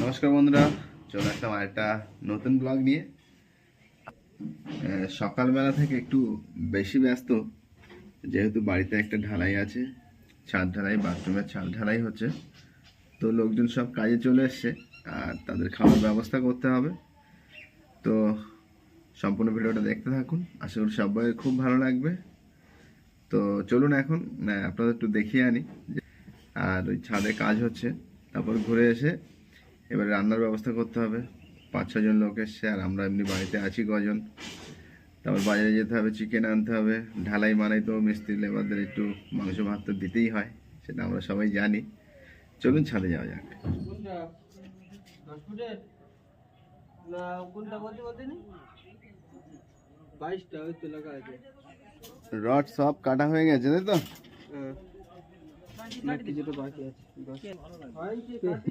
নমস্কার বন্ধুরা, চলে আসলাম আরেকটা নতুন ব্লগ নিয়ে। সকালবেলা থেকে একটু বেশি ব্যস্ত, যেহেতু বাড়িতে একটা ঢালাই আছে, ছাদ ঢালাই, বাথরুমের ছাদ ঢালাই হচ্ছে। তো লোকজন সব কাজে চলে এসছে, আর তাদের খাওয়ার ব্যবস্থা করতে হবে। তো সম্পূর্ণ ভিডিওটা দেখতে থাকুন। আশা করি সবাই খুব ভালো লাগবে। তো চলুন এখন আপনাদের একটু দেখিয়ে আনি আর ওই ছাদে কাজ হচ্ছে, তারপর ঘুরে এসে এবার রান্নার ব্যবস্থা করতে হবে। পাঁচ ছজন লোক এসছে, আর আমরা এমনি বাড়িতে আছি কজন। তারপর বাজারে যেতে হবে, চিকেন আনতে হবে, ঢালাই মানাই তো মিস্ত্রি, লেবারদের একটু মাংস ভাত তো দিতেই হয়, সেটা আমরা সবাই জানি। চলুন ছাদে যাওয়া যাক। কোনটা? বলতে বাইশটা ওই তো লেখা আছে। রড সব কাটা হয়ে গেছে তাই তো? হ্যাঁ।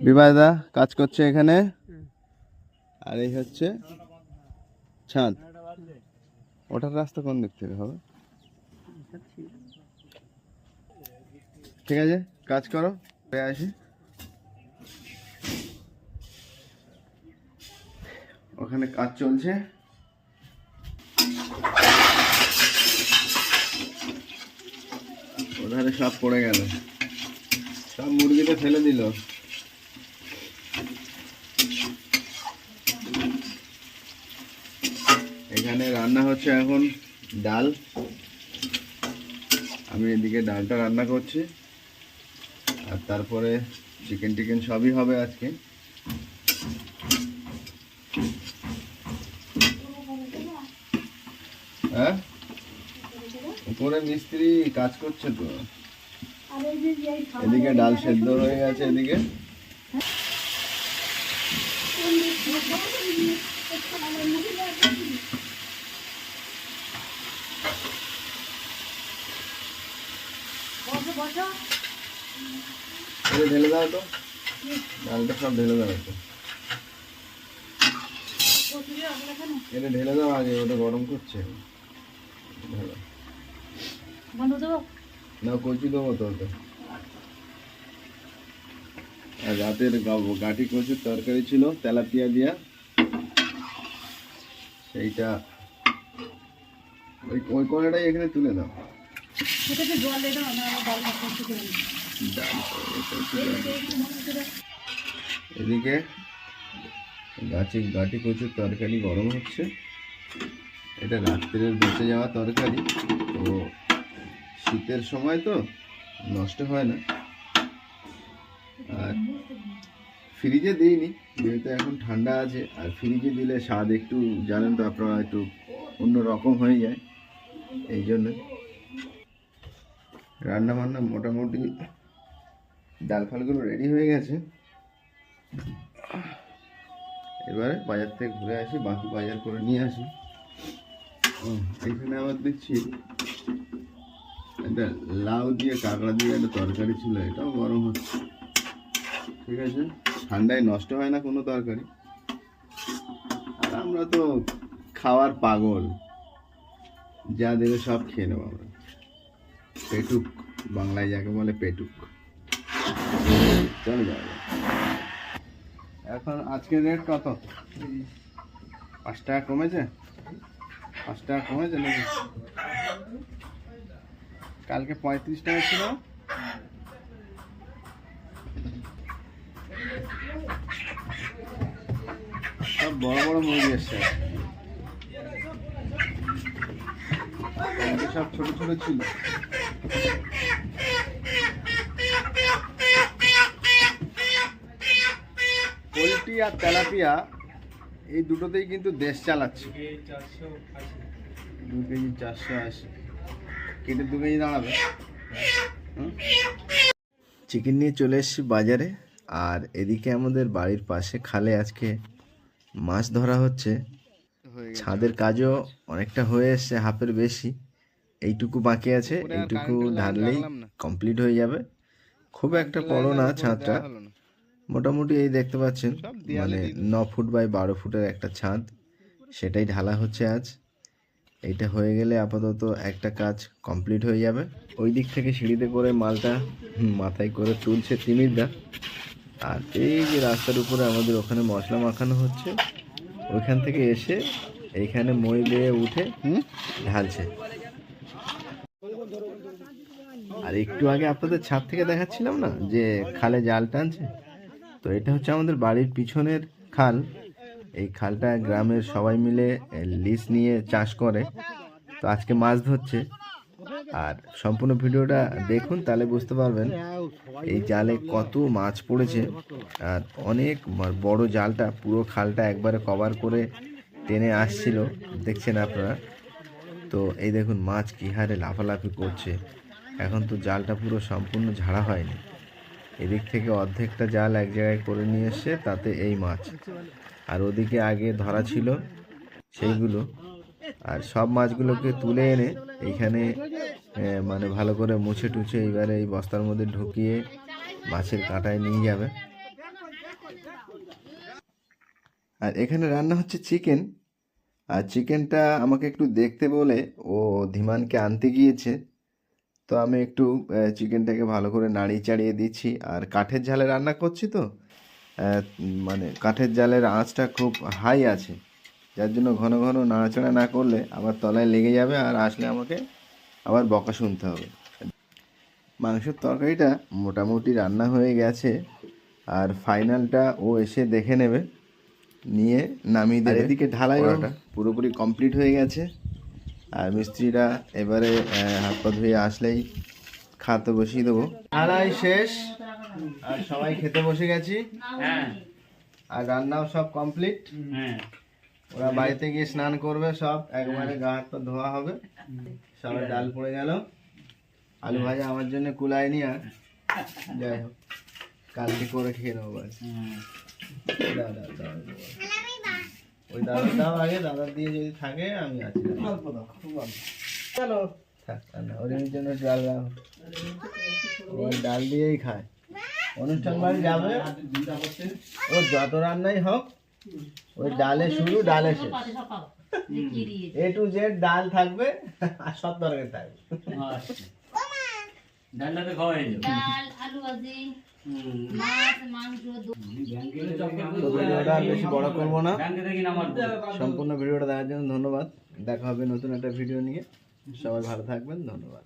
বিবাদা কাজ করছে এখানে। আর এই হচ্ছে ছাদ। ওটার রাস্তা কোন দিক থেকে হবে? ঠিক আছে কাজ করো হয়ে আসি। ওখানে কাজ চলছে। সব পড়ে গেল। সব মুরগিটা ফেলে দিল। এখানে রান্না হচ্ছে এখন ডাল। আমি এদিকে ডালটা রান্না করছি। আর তারপরে চিকেন টিকেন সবই হবে আজকে। হ্যাঁ? উপরে মিস্ত্রি কাজ করছে তো। এদিকে ডাল সেদ্ধ হয়ে গেছে, এদিকে। ঢেলে দাও তো। ডালটা সব ঢেলে দাও একটু। এটা ঢেলে দাও আগে, ওটা গরম করছে। ঢেলো। না কচু দেবো তো ওটা। আর রাতের গা- গাঠি কচুর তরকারি ছিল তেলাপিয়া দিয়া। সেইটা। ওই ওই কোনাটাই এখানে তুলে দাও। এদিকে গাছি গাটি কচুর তরকারি গরম হচ্ছে। এটা রাত্রের বেঁচে যাওয়া তরকারি। তো শীতের সময় তো নষ্ট হয় না। আর ফ্রিজে দিইনি, যেহেতু এখন ঠান্ডা আছে, আর ফ্রিজে দিলে স্বাদ একটু, জানেন তো আপনারা, একটু অন্য রকম হয়ে যায়, এই জন্য। রান্না বান্না মোটামুটি ডাল ফালগুলো রেডি হয়ে গেছে। এবারে বাজার থেকে ঘুরে আসি, বাকি বাজার করে নিয়ে আসি। এখানে আবার দেখছি একটা লাউ দিয়ে, কাঁকড়া দিয়ে একটা তরকারি ছিল, এটাও গরম হচ্ছে। ঠিক আছে? ঠান্ডায় নষ্ট হয় না কোনো তরকারি। আর আমরা তো খাওয়ার পাগল। যা দেবে সব খেয়ে নেব আমরা। পেটুক, বাংলায় যাকে বলে পেটুক। চলো যাক। এখন আজকের রেট কত? পাঁচ টাকা কমেছে? পাঁচ টাকা কমেছে নাকি? কালকে পঁয়ত্রিশ টাকা ছিল সব বড় বড় মুরগি এসছে সব ছোট ছোট ছিল। পোলট্রি আর তেলাপিয়া এই দুটোতেই কিন্তু দেশ চালাচ্ছে। দু কেজি চারশো আশি। কেটে দু কেজি দাঁড়াবে। চিকেন নিয়ে চলে এসেছি বাজারে আর এদিকে আমাদের বাড়ির পাশে খালে আজকে মাছ ধরা হচ্ছে। ছাদের কাজও অনেকটা হয়ে এসছে হাফের বেশি। এইটুকু বাকি আছে এইটুকু ঢাললেই কমপ্লিট হয়ে যাবে। খুব একটা বড় না ছাদটা। মোটামুটি এই দেখতে পাচ্ছেন মানে ন ফুট বাই বারো ফুটের একটা ছাদ সেটাই ঢালা হচ্ছে আজ। এইটা হয়ে গেলে আপাতত একটা কাজ কমপ্লিট হয়ে যাবে। ওই দিক থেকে সিঁড়িতে করে মালটা মাথায় করে তুলছে তিমিরদা আর এই যে রাস্তার উপরে আমাদের ওখানে মশলা মাখানো হচ্ছে ওইখান থেকে এসে এইখানে মই বেয়ে উঠে ঢালছে। আর একটু আগে আপনাদের ছাদ থেকে দেখাচ্ছিলাম না যে খালে জাল টানছে? তো এটা হচ্ছে আমাদের বাড়ির পিছনের খাল। এই খালটা গ্রামের সবাই মিলে লিজ নিয়ে চাষ করে। তো আজকে মাছ ধরছে। আর সম্পূর্ণ ভিডিওটা দেখুন, তাহলে বুঝতে পারবেন এই জালে কত মাছ পড়েছে। আর অনেক বড় জালটা পুরো খালটা একবারে কভার করে টেনে আসছিল, দেখছেন আপনারা? তো এই দেখুন, মাছ কি হারে লাফালাফি করছে। এখন তো জালটা পুরো সম্পূর্ণ ঝাড়া হয়নি। এদিক থেকে অর্ধেকটা জাল এক জায়গায় করে নিয়ে এসছে তাতে এই মাছ আর ওদিকে আগে ধরা ছিল সেইগুলো। আর সব মাছগুলোকে তুলে এনে এইখানে মানে ভালো করে মুছে টুছে এবারে এই বস্তার মধ্যে ঢুকিয়ে মাছের কাঁটায় নিয়ে যাবে। আর এখানে রান্না হচ্ছে চিকেন। আর চিকেনটা আমাকে একটু দেখতে বলে ও ধীমানকে আনতে গিয়েছে। তো আমি একটু চিকেনটাকে ভালো করে নাড়িয়ে চাড়িয়ে দিচ্ছি। আর কাঠের ঝালে রান্না করছি তো? মানে কাঠের জালের আঁচটা খুব হাই আছে। যার জন্য ঘন ঘন নাড়াচাড়া না করলে আবার তলায় লেগে যাবে আর আসলে আমাকে আবার বকা শুনতে হবে। মাংসের তরকারিটা মোটামুটি রান্না হয়ে গেছে আর ফাইনালটা ও এসে দেখে নেবে নিয়ে নামিয়ে দেবে। এদিকে ঢালাই ওটা পুরোপুরি কমপ্লিট হয়ে গেছে। আর মিস্ত্রিরা এবারে হাত পা ধুয়ে আসলেই খাতে বসিয়ে দেবো। ঢালাই শেষ। আর সবাই খেতে বসে গেছি। হ্যাঁ। আর রান্নাও সব কমপ্লিট হ্যাঁ। ওরা বাড়িতে গিয়ে স্নান করবে সব একবারে গা হাত পা ধোয়া হবে। সবাই ডাল পড়ে গেল। আলু ভাজা আমার জন্য কুলায়নি আর। যাই হোক কালকে করে খেয়ে নেব দাও, দাও। ওই দাদা। দাও আগে দাদা দিয়ে যদি থাকে আমি আছি। না, ওর জন্য ডাল ডাল দিয়েই খায়। অনুষ্ঠান বাড়ি যাবে। ওর যত রান্নাই হোক ওই ডালে শুরু ডালে শেষ। এ টু জেড ডাল থাকবে আর সব তরকারি থাকবে। ডালটাতে খাওয়া হয়ে যাবে। ডাল আলু ভাজি বেশি বড় করব না। সম্পূর্ণ ভিডিওটা দেখার জন্য ধন্যবাদ। দেখা হবে নতুন একটা ভিডিও নিয়ে। সবাই ভালো থাকবেন ধন্যবাদ।